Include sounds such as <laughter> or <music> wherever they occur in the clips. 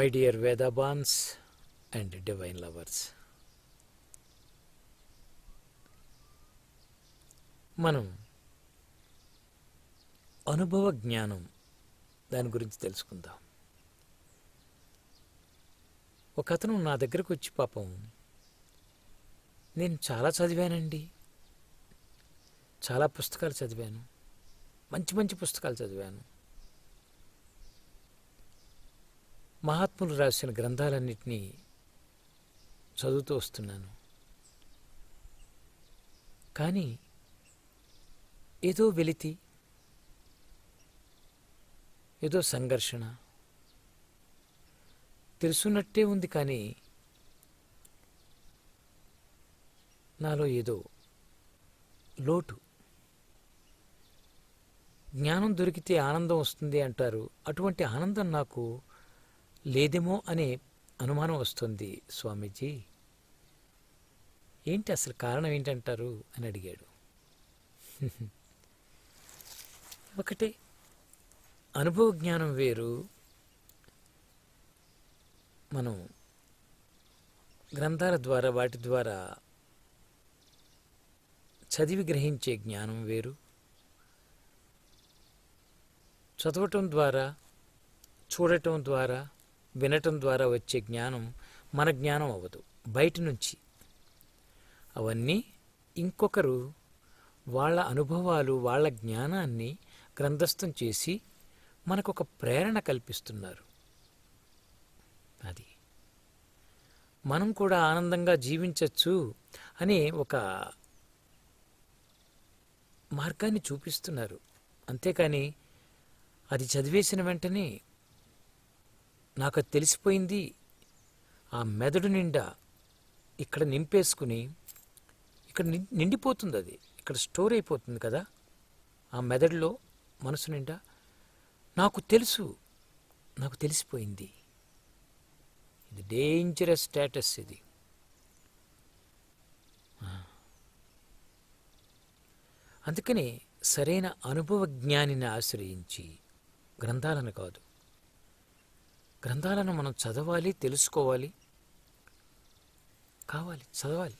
My dear వేదాబాన్స్ and divine lovers మనం అనుభవ జ్ఞానం దాని గురించి తెలుసుకుందాం. ఒక అతను నా దగ్గరకు వచ్చి పాపం నేను చాలా చదివానండి చాలా పుస్తకాలు చదివాను మంచి మంచి పుస్తకాలు చదివాను. మహాత్ములు రాసిన గ్రంథాలన్నింటినీ చదువుతూ వస్తున్నాను. కానీ ఏదో వెలితి ఏదో సంఘర్షణ తెలుసున్నట్టే ఉంది కానీ నాలో ఏదో లోటు. జ్ఞానం దొరికితే ఆనందం వస్తుంది అంటారు. అటువంటి ఆనందం నాకు లేదేమో అనే అనుమానం వస్తుంది స్వామీజీ. ఏంటి అసలు కారణం ఏంటంటారు అని అడిగాడు. ఒకటే అనుభవ జ్ఞానం వేరు. మనం గ్రంథాల ద్వారా వాటి ద్వారా చదివి గ్రహించే జ్ఞానం వేరు. చదవటం ద్వారా చూడటం ద్వారా వినటం ద్వారా వచ్చే జ్ఞానం మన జ్ఞానం అవ్వదు. బయట నుంచి. అవన్నీ ఇంకొకరు వాళ్ళ అనుభవాలు వాళ్ళ జ్ఞానాన్ని గ్రంథస్థం చేసి మనకొక ప్రేరణ కల్పిస్తున్నారు. అది. మనం కూడా ఆనందంగా జీవించవచ్చు అనే ఒక మార్గాన్ని చూపిస్తున్నారు. అంతేకాని అది చదివేసిన వెంటనే నాకు తెలిసిపోయింది. ఆ మెదడు నిండా ఇక్కడ నింపేసుకుని ఇక్కడ నిం- నిండిపోతుంది అది ఇక్కడ స్టోర్ అయిపోతుంది కదా. ఆ మెదడులో మనసు నిండా నాకు తెలుసు నాకు తెలిసిపోయింది. ఇది డేంజరస్ స్టేటస్ ఇది. అందుకని సరైన అనుభవ జ్ఞానిని ఆశ్రయించి గ్రంథాలను కాదు గ్రంథాలను మనం చదవాలి తెలుసుకోవాలి. కావాలి చదవాలి.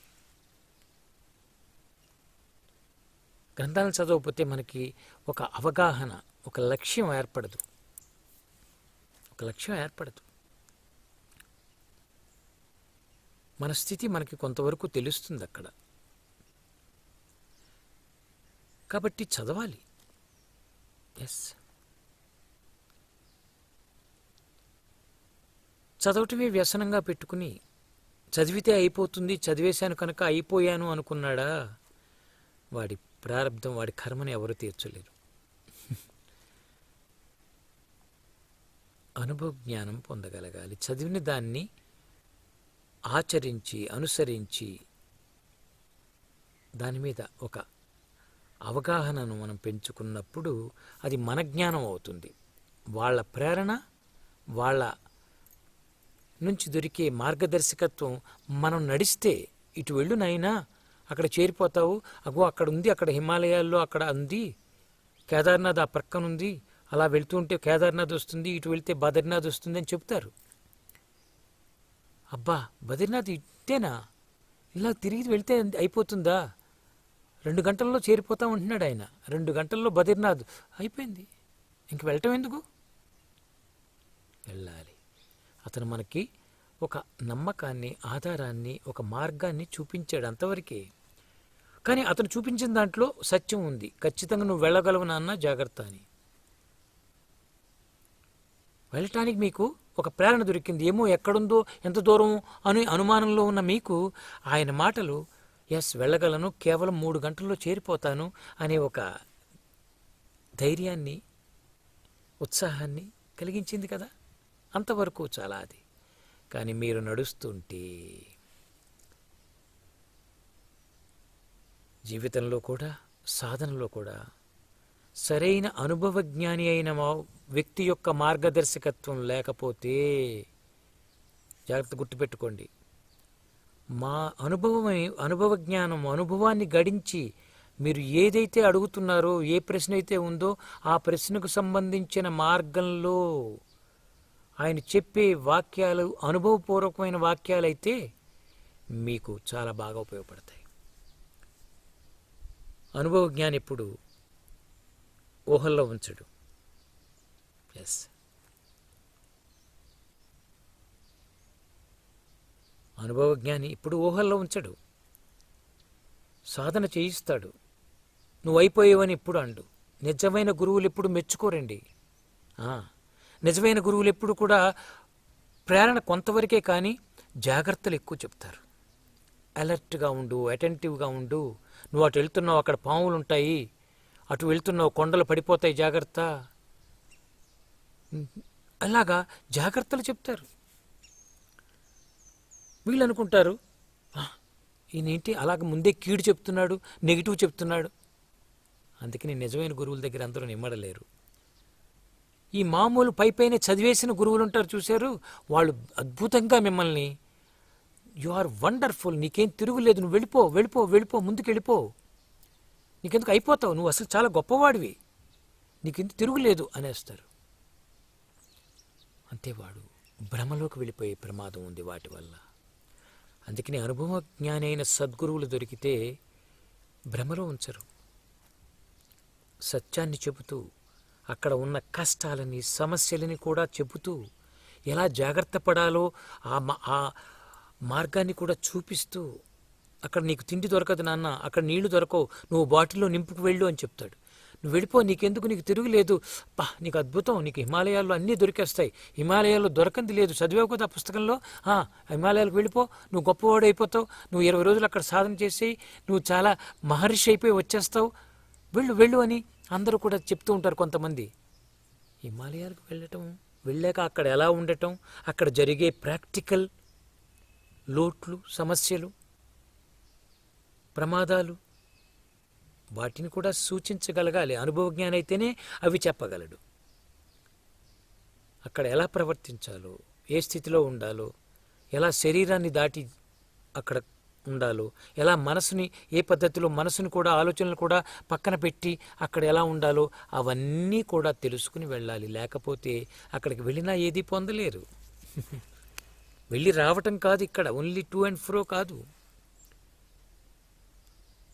గ్రంథాలను చదవకపోతే మనకి ఒక అవగాహన ఒక లక్ష్యం ఏర్పడదు. ఒక లక్ష్యం ఏర్పడదు. మన స్థితి మనకి కొంతవరకు తెలుస్తుంది అక్కడ. కాబట్టి చదవాలి. ఎస్ చదవటమే వ్యసనంగా పెట్టుకుని చదివితే అయిపోతుంది చదివేశాను కనుక అయిపోయాను అనుకున్నాడా? వాడి ప్రారంధం వాడి కర్మని ఎవరు తీర్చలేరు. అనుభవ జ్ఞానం పొందగలగాలి. చదివిన దాన్ని ఆచరించి అనుసరించి దాని మీద ఒక అవగాహనను మనం పెంచుకున్నప్పుడు అది మన జ్ఞానం అవుతుంది. వాళ్ళ ప్రేరణ వాళ్ళ నుంచి దొరికే మార్గదర్శకత్వం మనం నడిస్తే ఇటు వెళ్ళు నాయనా. అక్కడ చేరిపోతావు. అగో అక్కడ ఉంది అక్కడ హిమాలయాల్లో అక్కడ ఉంది. కేదార్నాథ్ ఆ ప్రక్కన ఉంది. అలా వెళ్తూ ఉంటే కేదార్నాథ్ వస్తుంది ఇటు వెళ్తే బద్రీనాథ్ వస్తుంది అని చెప్తారు. అబ్బా బద్రీనాథ్ ఇట్టేనా? ఇలా తిరిగి వెళ్తే అయిపోతుందా? రెండు గంటల్లో చేరిపోతాం అంటున్నాడు ఆయన. రెండు గంటల్లో బద్రీనాథ్ అయిపోయింది. ఇంక వెళ్ళటం ఎందుకు? వెళ్ళాలి. అతను మనకి ఒక నమ్మకాన్ని ఆధారాన్ని ఒక మార్గాన్ని చూపించాడు అంతవరకే కానీ అతను చూపించిన దాంట్లో సత్యం ఉంది. ఖచ్చితంగా నువ్వు వెళ్ళగలవు నాన్న జాగ్రత్త అని. వెళ్ళటానికి మీకు ఒక ప్రేరణ దొరికింది. ఏమో ఎక్కడుందో ఎంత దూరం అని అనుమానంలో ఉన్న మీకు ఆయన మాటలు ఎస్ వెళ్ళగలను కేవలం మూడు గంటల్లో చేరిపోతాను అనే ఒక ధైర్యాన్ని ఉత్సాహాన్ని కలిగించింది కదా. అంతవరకు చాలా అది. కానీ మీరు నడుస్తుంటే జీవితంలో కూడా సాధనలో కూడా సరైన అనుభవజ్ఞాని అయిన మా- వ్యక్తి యొక్క మార్గదర్శకత్వం లేకపోతే జాగ్రత్త గుర్తుపెట్టుకోండి. మా అనుభవమై అనుభవ జ్ఞానం అనుభవాన్ని గడించి మీరు ఏదైతే అడుగుతున్నారో ఏ ప్రశ్న అయితే ఉందో ఆ ప్రశ్నకు సంబంధించిన మార్గంలో ఆయన చెప్పే వాక్యాలు అనుభవపూర్వకమైన వాక్యాలైతే మీకు చాలా బాగా ఉపయోగపడతాయి. అనుభవ జ్ఞాని ఎప్పుడు ఊహల్లో ఉంచడు. ఎస్ అనుభవ జ్ఞాని ఇప్పుడు ఊహల్లో ఉంచడు. సాధన చేయిస్తాడు. నువ్వు అయిపోయావని ఎప్పుడు అండు. నిజమైన గురువులు ఎప్పుడు మెచ్చుకోరండి. ఆ, నిజమైన గురువులు ఎప్పుడు కూడా ప్రేరణ కొంతవరకే కానీ జాగ్రత్తలు ఎక్కువ చెప్తారు. అలర్ట్గా ఉండు అటెంటివ్గా ఉండు. నువ్వు అటు వెళ్తున్నావు అక్కడ పాములు ఉంటాయి అటు వెళ్తున్నావు కొండలు పడిపోతాయి జాగ్రత్త. అలాగా జాగ్రత్తలు చెప్తారు. వీళ్ళు అనుకుంటారు ఈయనేంటి? అలాగ ముందే కీడు చెప్తున్నాడు నెగిటివ్ చెప్తున్నాడు. అందుకని నిజమైన గురువుల దగ్గర అందరూ నిమ్మడలేరు. ఈ మామూలు పై పైన చదివేసిన గురువులుంటారు చూశారు? వాళ్ళు అద్భుతంగా మిమ్మల్ని యు ఆర్ వండర్ఫుల్ నీకేం తిరుగులేదు నువ్వు వెళ్ళిపో వెళ్ళిపో వెళ్ళిపో ముందుకు వెళ్ళిపో నీకెందుకు అయిపోతావు? నువ్వు అసలు చాలా గొప్పవాడివి. నీకెందుకు తిరుగులేదు అనేస్తారు. అంతేవాడు భ్రమలోకి వెళ్ళిపోయే ప్రమాదం ఉంది వాటి వల్ల. అందుకని అనుభవజ్ఞానైన సద్గురువులు దొరికితే భ్రమలో ఉంచరు. సత్యాన్ని చెబుతూ అక్కడ ఉన్న కష్టాలని సమస్యలని కూడా చెబుతూ ఎలా జాగ్రత్త పడాలో ఆ మా- ఆ మార్గాన్ని కూడా చూపిస్తూ అక్కడ నీకు తిండి దొరకదు నాన్న అక్కడ నీళ్ళు దొరకవు నువ్వు బాటిల్లో నింపుకు వెళ్ళు అని చెప్తాడు. నువ్వు వెళ్ళిపో నీకెందుకు నీకు తిరుగులేదు పా నీకు అద్భుతం నీకు హిమాలయాల్లో అన్నీ దొరికేస్తాయి. హిమాలయాల్లో దొరకంది లేదు. చదివావు కదా ఆ పుస్తకంలో? హిమాలయాలకు వెళ్ళిపో. నువ్వు గొప్పవాడు అయిపోతావు. నువ్వు ఇరవై రోజులు అక్కడ సాధన చేసి నువ్వు చాలా మహర్షి అయిపోయి వచ్చేస్తావు. వెళ్ళు వెళ్ళు అని అందరూ కూడా చెప్తూ ఉంటారు కొంతమంది హిమాలయాలకు వెళ్ళటం వెళ్ళాక అక్కడ ఎలా ఉండటం అక్కడ జరిగే ప్రాక్టికల్ లోట్లు సమస్యలు ప్రమాదాలు వాటిని కూడా సూచించగలగాలి. అనుభవజ్ఞానైతేనే అయితేనే అవి చెప్పగలడు. అక్కడ ఎలా ప్రవర్తించాలో ఏ స్థితిలో ఉండాలో ఎలా శరీరాన్ని దాటి అక్కడ ఉండాలో? ఎలా మనసుని ఏ పద్ధతిలో మనసుని కూడా ఆలోచనలు కూడా పక్కన పెట్టి అక్కడ ఎలా ఉండాలో అవన్నీ కూడా తెలుసుకుని వెళ్ళాలి. లేకపోతే అక్కడికి వెళ్ళినా ఏది పొందలేరు. <laughs> వెళ్ళి రావటం కాదు ఇక్కడ. ఓన్లీ టూ అండ్ ఫ్రో కాదు.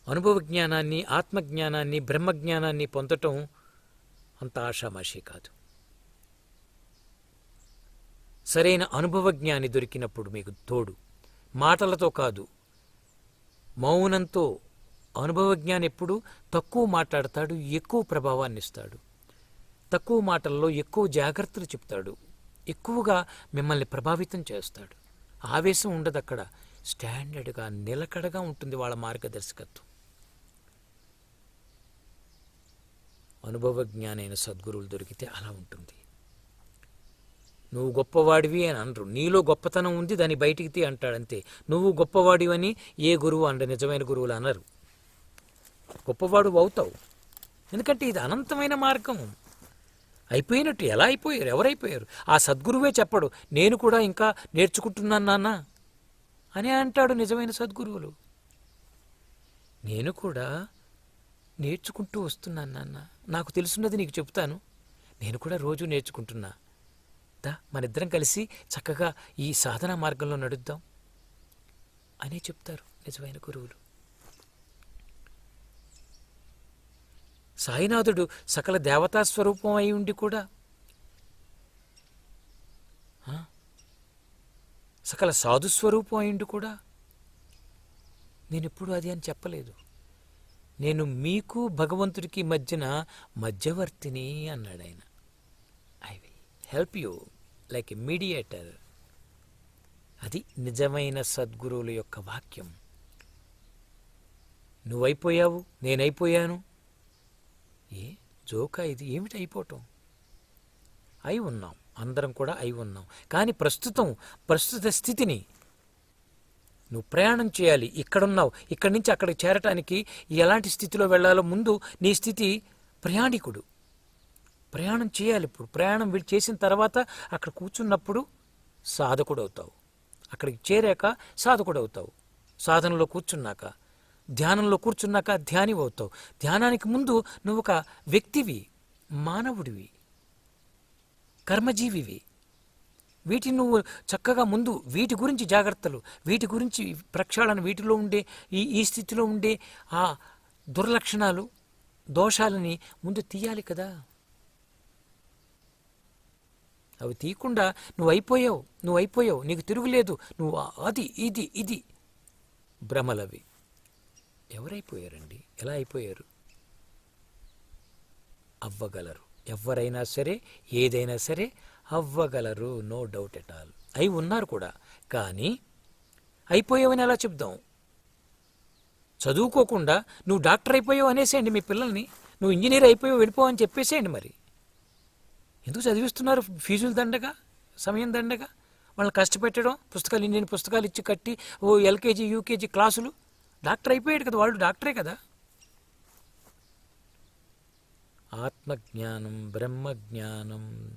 అనుభవ జ్ఞానాన్ని ఆత్మజ్ఞానాన్ని బ్రహ్మజ్ఞానాన్ని పొందటం అంత ఆషామాషి కాదు. సరైన అనుభవ జ్ఞాని దొరికినప్పుడు మీకు తోడు. మాటలతో కాదు. మౌనంతో అనుభవజ్ఞాని ఎప్పుడు తక్కువ మాట్లాడతాడు ఎక్కువ ప్రభావాన్ని ఇస్తాడు తక్కువ మాటల్లో ఎక్కువ జాగ్రత్తలు చెప్తాడు. ఎక్కువగా మిమ్మల్ని ప్రభావితం చేస్తాడు. ఆవేశం ఉండదు అక్కడ. స్టాండర్డ్గా నిలకడగా ఉంటుంది వాళ్ళ మార్గదర్శకత్వం. అనుభవజ్ఞానైన సద్గురువులు దొరికితే అలా ఉంటుంది. నువ్వు గొప్పవాడివి అని అనరు నీలో గొప్పతనం ఉంది దాన్ని బయటికి తీ అంటాడంతే నువ్వు గొప్పవాడివని ఏ గురువు అండ నిజమైన గురువులు అనరు. గొప్పవాడు అవుతావు. ఎందుకంటే ఇది అనంతమైన మార్గం అయిపోయినట్టు ఎలా అయిపోయారు? ఎవరైపోయారు? ఆ సద్గురువే చెప్పడు నేను కూడా ఇంకా నేర్చుకుంటున్నాను నాన్న అని అంటాడు నిజమైన సద్గురువులు. నేను కూడా నేర్చుకుంటూ వస్తున్నాను నాన్న. నాకు తెలుసున్నది నీకు చెప్తాను. నేను కూడా రోజు నేర్చుకుంటున్నా. వద్దా మనిద్దరం కలిసి చక్కగా ఈ సాధన మార్గంలో నడుద్దాం అని చెప్తారు నిజమైన గురువులు. సాయినాథుడు సకల దేవతా స్వరూపం అయి ఉండి కూడా సకల సాధు స్వరూపం అయి ఉండి కూడా నేను ఎప్పుడు అది అని చెప్పలేదు. నేను మీకు భగవంతుడికి మధ్యన మధ్యవర్తిని అన్నాడు ఆయన I will help you like a mediator. అది నిజమైన సద్గురువుల యొక్క వాక్యం. నువ్వైపోయావు నేనైపోయాను. ఏ జోకా ఇది? ఏమిటి అయిపోవటం? అయి ఉన్నాం అందరం కూడా అయి ఉన్నాం. కానీ ప్రస్తుతం ప్రస్తుత స్థితిని నువ్వు ప్రయాణం చేయాలి. ఇక్కడున్నావు ఇక్కడి నుంచి అక్కడికి చేరటానికి ఎలాంటి స్థితిలో వెళ్ళాలో ముందు నీ స్థితి ప్రయాణికుడు. ప్రయాణం చేయాలి ఇప్పుడు. ప్రయాణం వీళ్ళు చేసిన తర్వాత అక్కడ కూర్చున్నప్పుడు సాధకుడు అవుతావు అక్కడికి చేరాక సాధకుడు అవుతావు సాధనలో కూర్చున్నాక ధ్యానంలో కూర్చున్నాక ధ్యాని అవుతావు ధ్యానానికి ముందు నువ్వు ఒక వ్యక్తివి మానవుడివి కర్మజీవివి. వీటిని నువ్వు చక్కగా ముందు వీటి గురించి జాగ్రత్తలు వీటి గురించి ప్రక్షాళన వీటిలో ఉండే ఈ ఈ స్థితిలో ఉండే ఆ దుర్లక్షణాలు దోషాలని ముందు తీయాలి కదా. అవి తీయకుండా నువ్వు అయిపోయావు నువ్వు అయిపోయావు నీకు తిరుగులేదు నువ్వు అది ఇది ఇది. భ్రమలవి. ఎవరైపోయారండి? ఎలా అయిపోయారు? అవ్వగలరు. ఎవరైనా సరే ఏదైనా సరే అవ్వగలరు నో డౌట్ ఎట్ ఆల్. అయి ఉన్నారు కూడా. కానీ అయిపోయావని ఎలా చెప్దాం? చదువుకోకుండా నువ్వు డాక్టర్ అయిపోయావు అనేసేయండి మీ పిల్లల్ని. నువ్వు ఇంజనీర్ అయిపోయావు వెళ్ళిపోవని చెప్పేసేయండి మరి. ఎందుకు చదివిస్తున్నారు? ఫీజులు దండగా? సమయం దండగా? వాళ్ళని కష్టపెట్టడం పుస్తకాలు ఇన్ని పుస్తకాలు ఇచ్చి కట్టి ఓ ఎల్కేజీ యూకేజీ క్లాసులు? డాక్టర్ అయిపోయాడు కదా వాళ్ళు డాక్టరే కదా. ఆత్మజ్ఞానం బ్రహ్మజ్ఞానం.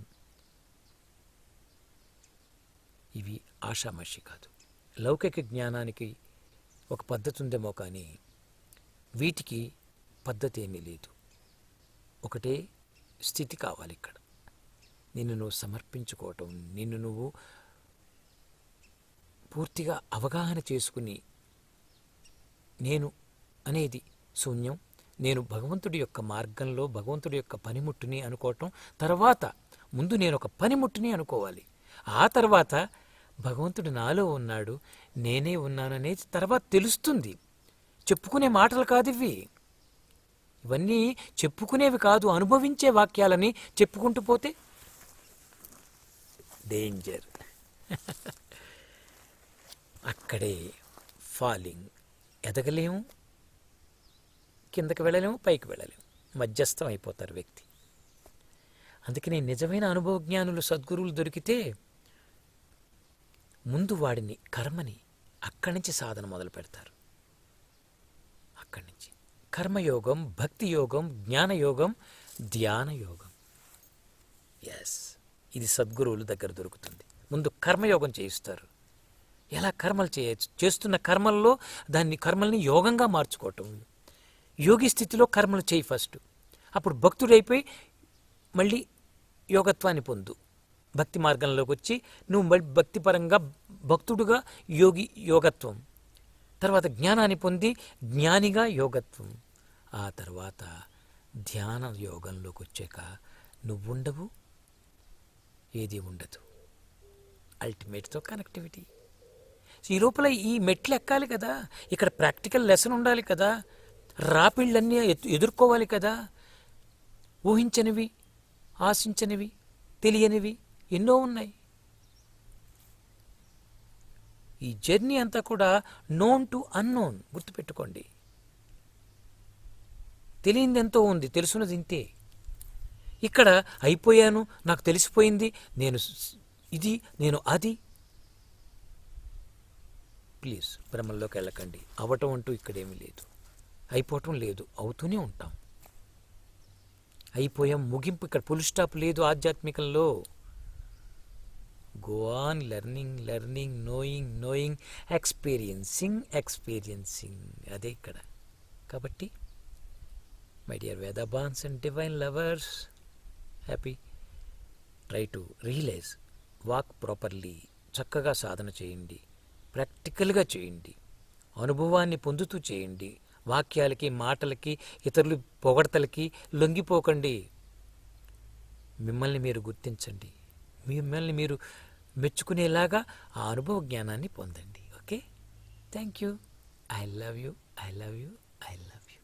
ఇవి ఆషామాషి కాదు. లౌకిక జ్ఞానానికి ఒక పద్ధతి ఉందేమో కానీ వీటికి పద్ధతి ఏమీ లేదు. ఒకటే స్థితి కావాలి ఇక్కడ. నిన్ను నువ్వు సమర్పించుకోవటం నిన్ను నువ్వు పూర్తిగా అవగాహన చేసుకుని నేను అనేది శూన్యం. నేను భగవంతుడి యొక్క మార్గంలో భగవంతుడి యొక్క పనిముట్టుని అనుకోవటం. తర్వాత ముందు నేను ఒక పనిముట్టుని అనుకోవాలి. ఆ తర్వాత భగవంతుడు నాలో ఉన్నాడు నేనే ఉన్నాననేది తర్వాత తెలుస్తుంది. చెప్పుకునే మాటలు కాదు ఇవి. ఇవన్నీ చెప్పుకునేవి కాదు అనుభవించే వాక్యాలని చెప్పుకుంటూ పోతే డేంజర్. అక్కడే ఫాలింగ్ ఎదగలేము కిందకి వెళ్ళలేము పైకి వెళ్ళలేము. మధ్యస్థం అయిపోతారు వ్యక్తి. అందుకని నిజమైన అనుభవ జ్ఞానులు సద్గురువులు దొరికితే ముందు వాడిని కర్మని అక్కడి నుంచి సాధన మొదలు పెడతారు. అక్కడి నుంచి. కర్మయోగం భక్తి యోగం జ్ఞానయోగం ధ్యాన యోగం ఎస్ ఇది సద్గురువుల దగ్గర దొరుకుతుంది. ముందు కర్మయోగం చేయిస్తారు. ఎలా కర్మలు చేయొచ్చు చేస్తున్న కర్మల్లో దాన్ని కర్మల్ని యోగంగా మార్చుకోవటం. యోగి స్థితిలో కర్మలు చేయి ఫస్ట్. అప్పుడు భక్తుడైపోయి మళ్ళీ యోగత్వాన్ని పొందు. భక్తి మార్గంలోకి వచ్చి నువ్వు మళ్ళీ భక్తిపరంగా భక్తుడుగా యోగి యోగత్వం. తర్వాత జ్ఞానాన్ని పొంది జ్ఞానిగా యోగత్వం. ఆ తర్వాత ధ్యాన యోగంలోకి వచ్చాక నువ్వుండవు. ఏది ఉండదు. అల్టిమేట్తో కనెక్టివిటీ. ఈ లోపల ఈ మెట్లు ఎక్కాలి కదా. ఇక్కడ ప్రాక్టికల్ లెసన్ ఉండాలి కదా. రాపిళ్ళన్నీ ఎదుర్కోవాలి కదా. ఊహించనివి ఆశించనివి తెలియనివి ఎన్నో ఉన్నాయి. ఈ జర్నీ అంతా కూడా నోన్ టు అన్నోన్ గుర్తుపెట్టుకోండి. తెలియంది ఎంతో ఉంది తెలుసున్నది ఇంతే. ఇక్కడ అయిపోయాను నాకు తెలిసిపోయింది నేను ఇది నేను అది. ప్లీజ్ భ్రమంలోకి వెళ్ళకండి. అవటం అంటూ ఇక్కడేమీ లేదు. అయిపోవటం లేదు అవుతూనే ఉంటాం. అయిపోయాం ముగింపు ఇక్కడ ఫుల్ స్టాప్ లేదు ఆధ్యాత్మికంలో. Go on learning learning knowing knowing experiencing experiencing అదే ఇక్కడ. కాబట్టి my dear వేదాబాన్స్ and divine lovers happy try to realise walk properly చక్కగా సాధన చేయండి ప్రాక్టికల్గా చేయండి అనుభవాన్ని పొందుతూ చేయండి వాక్యాలకి మాటలకి ఇతరులు పొగడతలకి లొంగిపోకండి. మిమ్మల్ని మీరు గుర్తించండి. మిమ్మల్ని మీరు మెచ్చుకునేలాగా ఆ అనుభవ జ్ఞానాన్ని పొందండి. Okay? Thank you I love you I love you I love you